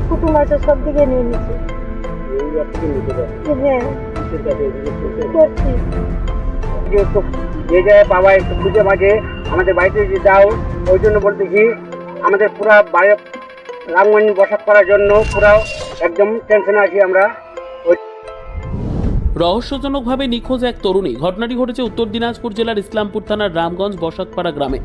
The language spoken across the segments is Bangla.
কুটুম আছে সব দিকে নিয়ে নিচ্ছে হ্যাঁ। যে একটু জায়গায় পাওয়া একটু মাঝে আমাদের বাড়িতে যে দাও ওই জন্য বলতে কি আমাদের পুরা বাড়ির রামগঞ্জ বসাত করার জন্য পুরা একদম টেনশনে আছি আমরা। রহস্যজনকভাবে নিখোঁজ এক তরুণী। ঘটনাটি ঘটেছে উত্তর দিনাজপুর জেলার ইসলামপুর থানার রামগঞ্জ বসাকপাড়া গ্রামে।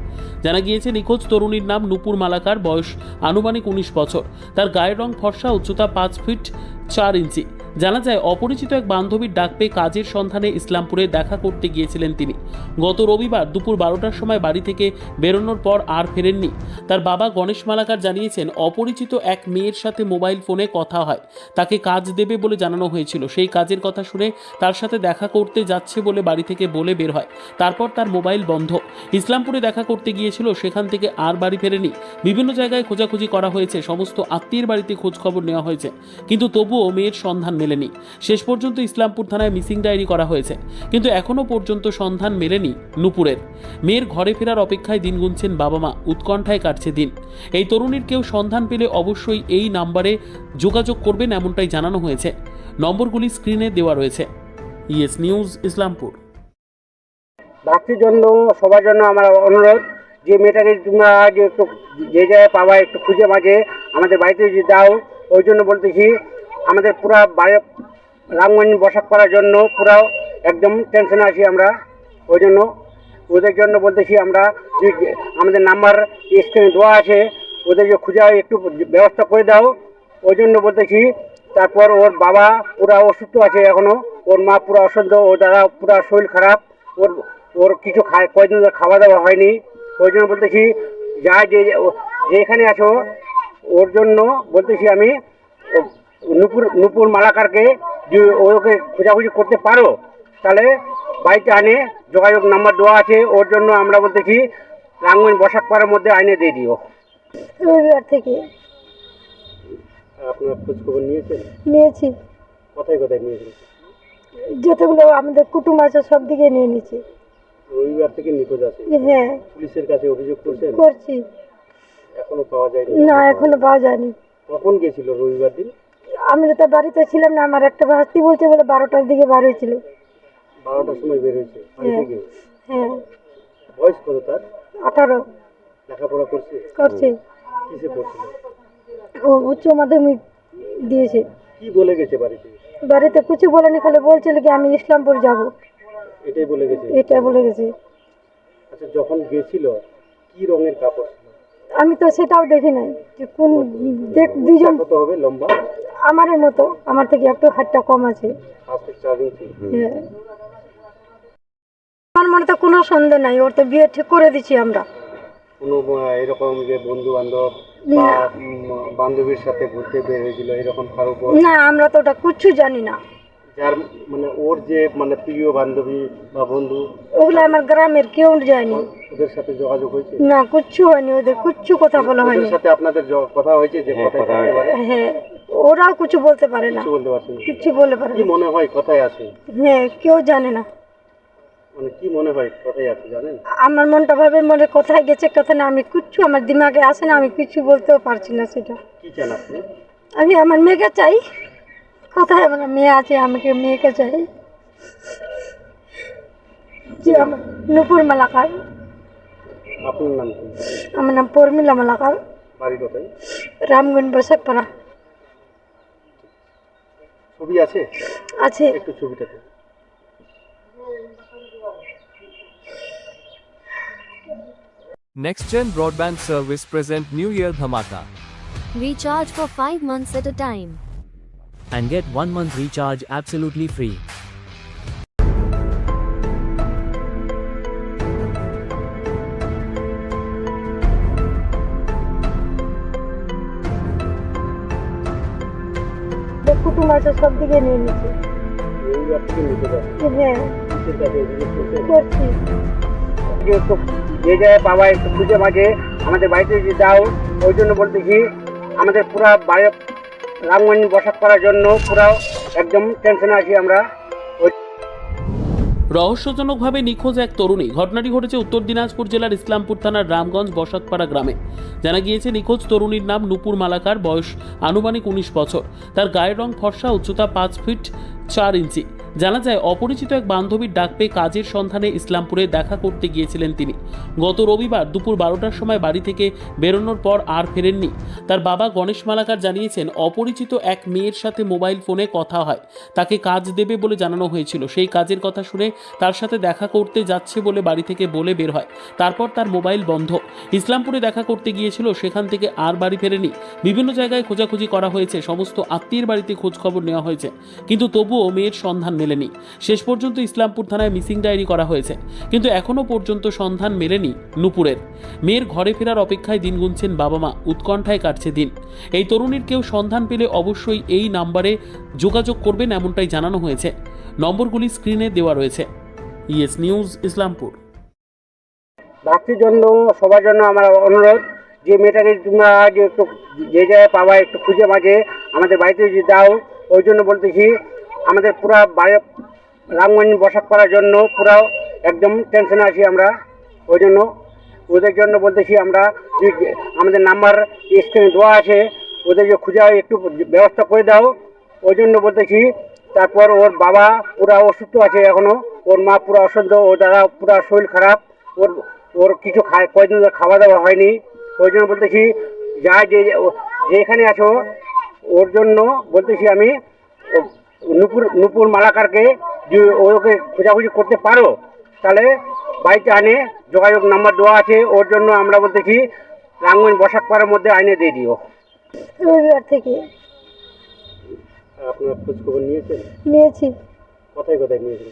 জানা গিয়েছে, নিখোঁজ তরুণীর নাম নুপুর মালাকার, বয়স আনুমানিক উনিশ বছর। তার গায়ের রং ফর্সা, উচ্চতা পাঁচ ফিট চার ইঞ্চি। জানা যায়, অপরিচিত এক বান্ধবীর ডাক পেয়ে কাজের সন্ধানে ইসলামপুরে দেখা করতে গিয়েছিলেন তিনি। গত রবিবার দুপুর বারোটার সময় বাড়ি থেকে বেরোনোর পর আর ফেরেননি। তার বাবা গণেশ মালাকার জানিয়েছেন, অপরিচিত এক মেয়ের সাথে মোবাইল ফোনে কথা হয়। তাকে কাজ দেবে বলে জানানো হয়েছিল। সেই কাজের কথা শুনে তার সাথে দেখা করতে যাচ্ছে বলে বাড়ি থেকে বলে বের হয়। তারপর তার মোবাইল বন্ধ। ইসলামপুরে দেখা করতে গিয়েছিল, সেখান থেকে আর বাড়ি ফেরেনি। বিভিন্ন জায়গায় খোঁজাখুঁজি করা হয়েছে। সমস্ত আত্মীয়ের বাড়িতে খোঁজখবর নেওয়া হয়েছে। কিন্তু তবুও মেয়ের সন্ধান মেলেনি। শেষ পর্যন্ত ইসলামপুর থানায় মিসিং ডায়েরি করা হয়েছে। কিন্তু এখনও পর্যন্ত সন্ধান মেলেনি নুপুরের। মেয়ের ঘরে ফেরার অপেক্ষায় দিন গুনছেন বাবা মা উৎকণ্ঠায় কাটছে দিন। এই তরুণীর কেউ সন্ধান পেলে অবশ্যই এই নাম্বারে যোগাযোগ করবেন এমনটাই জানানো হয়েছে। নম্বরগুলি স্ক্রিনে দেওয়া রয়েছে। Yes news, Islampur. বাচ্চার জন্য, সবার জন্য আমার অনুরোধ যে মেয়েটাকে তোমরা যে একটু যে জায়গায় পাওয়া একটু খুঁজে মাঝে আমাদের বাড়িতে যে দাও, ওই জন্য বলতেছি আমাদের পুরা বাড়ি রামগঞ্জ বসাত করার জন্য পুরা একদম টেনশনে আছি আমরা। ওই জন্য ওদের জন্য বলতেছি আমরা আমাদের নাম্বার, স্ক্রিনে দেওয়া আছে, ওদেরকে খুঁজে একটু ব্যবস্থা করে দাও। ওই জন্য বলতেছি, তারপর ওর বাবা পুরা অসুস্থ আছে এখনও ওর মা পুরো অসুস্থ, ওর দাদা পুরা শরীর খারাপ, ওর ওর কিছু খায় কয়দিন ধরে খাওয়া দাওয়া হয়নি। ওই জন্য বলতেছি যা, যে, যেখানে আছো, ওর জন্য বলতেছি আমি নুপুর নুপুর মালাকারকে যে ওকে খোঁজাখুঁজি করতে পারো তাহলে বাড়িতে আনে যোগাযোগ নাম্বার দেওয়া আছে ওর জন্য আমরা বলতেছি রাঙ্গন বসাক পাড়ার মধ্যে আইনে দিয়ে দিও। রবিবার থেকে। আপনার খোঁজ খবর নিয়েছেন? নিয়েছি। কোথায় কোথায় নিয়েছেন? যতগুলো আমাদের কুটুম আছে সব দিকে নিয়ে নিচ্ছে রবিবার থেকে নিখোঁজ আছে? হ্যাঁ। পুলিশের কাছে অভিযোগ করছেন? করছি। এখনও পাওয়া যায়নি? না এখনও পাওয়া যায়নি। কখন গেছিল রবিবার দিন? আমি তো বাড়িতে ছিলাম না আমার একটা ভাস্তি বলছে বলে বারোটার দিকে বার হয়েছিল। বারোটার সময় বের হয়েছে হ্যাঁ। হ্যাঁ। বয়স কত তার? আঠারো। লেখাপড়া করছে? করছে। কিসে পড়ছিল ও উচ্চ মাধ্যমিক দিয়েছে। কি বলে গেছে বাড়িতে? বাড়িতে কিছু বলেনি খালি বলছিল কি আমি ইসলামপুর যাব। এটাই বলে গেছে? এটা বলে গেছে। আচ্ছা যখন গেছিল কি রঙের কাপড় ছিল? আমি তো সেটাও দেখি নাই যে কোন দেখ দুজন কত হবে লম্বা? আমারের মতো আমার থেকে একটু হাতটা কম আছে। হ্যাঁ। আমার মনে তো কোনো সন্দেহ নাই ওর তো বিয়ে ঠিক করে দিছি আমরা। কোনো এরকম যে বন্ধু বান্ধব বান্ধবীর সাথে ঘুরতে বের হয়েছিল এরকম কারও না আমরা তো ওটা কিচ্ছু জানি না। যার মানে ওর যে মানে প্রিয় বান্ধবী বা বন্ধু ওগুলো আমার গ্রামের কেউ যায়নি ওদের সাথে যোগাযোগ হয়েছে? না কিচ্ছু হয়নি ওদের কিচ্ছু কথা বলা হয়নি। ওদের সাথে আপনাদের কথা হয়েছে যে থাকতে পারে হ্যাঁ। ওরাও কিছু বলতে পারে না। কিছু বলতে না। বলতে পারে কি না। মনে হয় কথায় আছে? হ্যাঁ কেউ জানে না। মানে কি মনে হয় কথায় আছে জানেন? আমার মনটা ভাবে মনে কোথায় গেছে কথা না আমি কিচ্ছু আমার দিমাগে আসে না আমি কিছু বলতেও পারছি না সেটা। কি চান আপনি? আমি আমার মেয়েকে চাই। কোথায় আমার মেয়ে আছে আমাকে মেয়েকে চাই। যে আমার নুপুর মালাকার। আপনার নাম কি? আমার নাম পর্মিলা মালাকার। বাড়ি কোথায়? রামগঞ্জ বসাকপাড়া ছবি আছে আছে একটু ছবিটাতে NextGen Broadband Service present New Year Dhamaka Recharge for 5 months at a time. and get 1 month recharge absolutely free. আছে সব দিকে নিয়ে নিচ্ছে হ্যাঁ। যে জায়গায় বাবা একটু খুঁজে মাঝে আমাদের বাড়িতে যদি দাও ওই জন্য বলতে কি, আমাদের পুরা বাড়ি রামগঞ্জ বসাত করার জন্য পুরা একদম টেনশনে আছি আমরা। রহস্যজনকভাবে নিখোঁজ এক তরুণী। ঘটনাটি ঘটেছে উত্তর দিনাজপুর জেলার ইসলামপুর থানার রামগঞ্জ বসাকপাড়া গ্রামে। জানা গিয়েছে, নিখোঁজ তরুণীর নাম নুপুর মালাকার, বয়স আনুমানিক উনিশ বছর। তার গায়ের রং ফর্সা, উচ্চতা পাঁচ ফিট চার ইঞ্চি। জানা যায়, অপরিচিত এক বান্ধবীর ডাক পেয়ে কাজের সন্ধানে ইসলামপুরে দেখা করতে গিয়েছিলেন তিনি। গত রবিবার দুপুর বারোটার সময় বাড়ি থেকে বেরোনোর পর আর ফেরেননি। তার বাবা গণেশ মালাকার জানিয়েছেন, অপরিচিত এক মেয়ের সাথে মোবাইল ফোনে কথা হয়। তাকে কাজ দেবে বলে জানানো হয়েছিল। সেই কাজের কথা শুনে তার সাথে দেখা করতে যাচ্ছে বলে বাড়ি থেকে বলে বের হয়। তারপর তার মোবাইল বন্ধ। ইসলামপুরে দেখা করতে গিয়েছিল, সেখান থেকে আর বাড়ি ফেরেনি। বিভিন্ন জায়গায় খোঁজাখুঁজি করা হয়েছে। সমস্ত আত্মীয়ের বাড়িতে খোঁজখবর নেওয়া হয়েছে। কিন্তু তবুও মেয়ের সন্ধান মেলেনি। শেষ পর্যন্ত ইসলামপুর থানায় মিসিং ডায়েরি করা হয়েছে। কিন্তু এখনও পর্যন্ত সন্ধান মেলেনি নুপুরের। মেয়ের ঘরে ফেরার অপেক্ষায় দিন গুনছেন বাবা মা উৎকণ্ঠায় কাটছে দিন। এই তরুণীর কেউ সন্ধান পেলে অবশ্যই এই নাম্বারে যোগাযোগ করবেন এমনটাই জানানো হয়েছে। নম্বরগুলি স্ক্রিনে দেওয়া রয়েছে। Yes news, Islampur. ভক্তির জন্য, সবার জন্য আমার অনুরোধ যে মেয়েটাকে তোমরা যে একটু যে জায়গায় পাবা একটু খুঁজে মাঝে আমাদের বাড়িতে যদি দাও, ওই জন্য বলতেছি আমাদের পুরা বাড়ি রামগঞ্জ বসাক করার জন্য পুরা একদম টেনশনে আছি আমরা। ওই জন্য ওদের জন্য বলতেছি আমরা আমাদের নাম্বার স্ক্রিনে দেওয়া আছে ওদের যে খুঁজে একটু ব্যবস্থা করে দাও। ওই জন্য বলতেছি তারপর ওর বাবা পুরা অসুস্থ আছে এখনও ওর মা পুরো অসুস্থ, ওর দাদা পুরা শরীর খারাপ, ওর ওর কিছু খায় কয়দিন ধরে খাওয়া দাওয়া হয়নি। ওই জন্য বলতেছি যা যে যেখানে আছো, ওর জন্য বলতেছি আমি নুপুর নুপুর মালাকারকে যে ওকে খোঁজাখুঁজি করতে পারো তাহলে বাড়িতে আনে যোগাযোগ নাম্বার দেওয়া আছে ওর জন্য আমরা বলতেছি রাঙ্গন বসাক পাড়ার মধ্যে আইনে দিয়ে দিও। রবিবার থেকে। আপনার খোঁজ খবর নিয়েছেন? নিয়েছি। কোথায় কোথায় নিয়েছেন?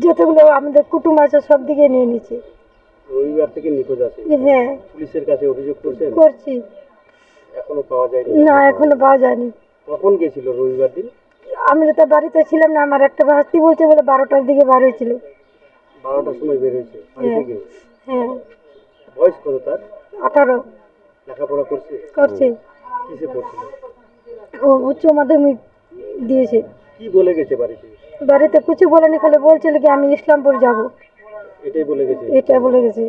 যতগুলো আমাদের কুটুম আছে সব দিকে নিয়ে নিয়েছি। রবিবার থেকে নিখোঁজ আছে? হ্যাঁ। পুলিশের কাছে অভিযোগ করছেন? করছি। এখনও পাওয়া যায়নি? না এখনও পাওয়া যায়নি। কখন গেছিল রবিবার দিন? আমি তো বাড়িতে ছিলাম না আমার একটা ভাস্তি বলছে বলে বারোটার দিকে বার হয়েছিল। বারোটার সময় বের হয়েছে? হ্যাঁ। হ্যাঁ। বয়স কত তার? আঠারো। লেখাপড়া করছে? করছে। কিসে পড়ছিল ও উচ্চ মাধ্যমিক দিয়েছে। কি বলে গেছে বাড়িতে? বাড়িতে কিছু বলেনি খালি বলছিল কি আমি ইসলামপুর যাব। এটাই বলে গেছে? এটা বলে গেছে।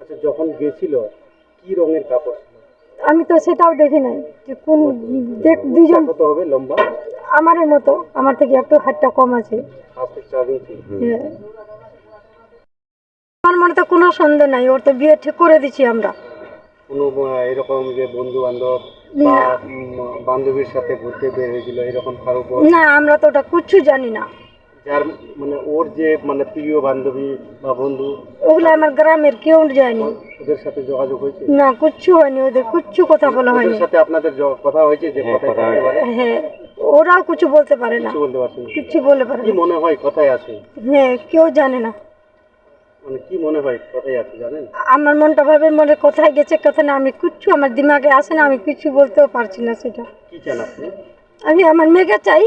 আচ্ছা যখন গেছিল কি রঙের কাপড় ছিল? আমি তো সেটাও দেখি নাই যে কোন দেখ দুজন কত হবে লম্বা? আমারের মতো আমার থেকে একটু হাতটা কম আছে। হ্যাঁ। আমার মনে তো কোনো সন্দেহ নাই ওর তো বিয়ে ঠিক করে দিছি আমরা। কোনো এরকম যে বন্ধু বান্ধব বা বান্ধবীর সাথে ঘুরতে বের হয়েছিল এরকম কারও না আমরা তো ওটা কিচ্ছু জানি না। যার মানে ওর যে মানে প্রিয় বান্ধবী বা বন্ধু ওগুলো আমার গ্রামের কেউ যায়নি ওদের সাথে যোগাযোগ হয়েছে? না কিচ্ছু হয়নি ওদের কিচ্ছু কথা বলা ওদের হয়নি। সাথে আপনাদের কথা হয়েছে যে কথায় থাকতে পারে? হ্যাঁ ওরাও কিছু বলতে পারে না। কিছু বলতে পারছেন না। কিচ্ছু বলতে পারে কি মনে হয় কথায় আছে? হ্যাঁ কেউ জানে না। মানে কি মনে হয় কথায় আছে জানেন? আমার মনটা ভাবে মনে কোথায় গেছে কথা না আমি কিচ্ছু আমার দিমাগে আসে না আমি কিছু বলতেও পারছি না সেটা। কি চান আপনি? আমি আমার মেয়েকে চাই।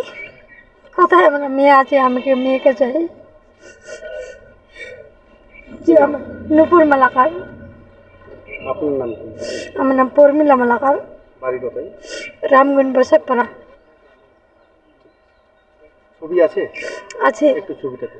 কোথায় আমার মেয়ে আছে? আমাকে মেয়েকে চাই। যে আমার নুপুর মালাকার। আপনার নাম কি? আমার নাম পরমিলা মালাকার। বাড়ি কোথায়? রামগঞ্জ বসাকপাড়া ছবি আছে? আছে। একটু ছবিটাতে।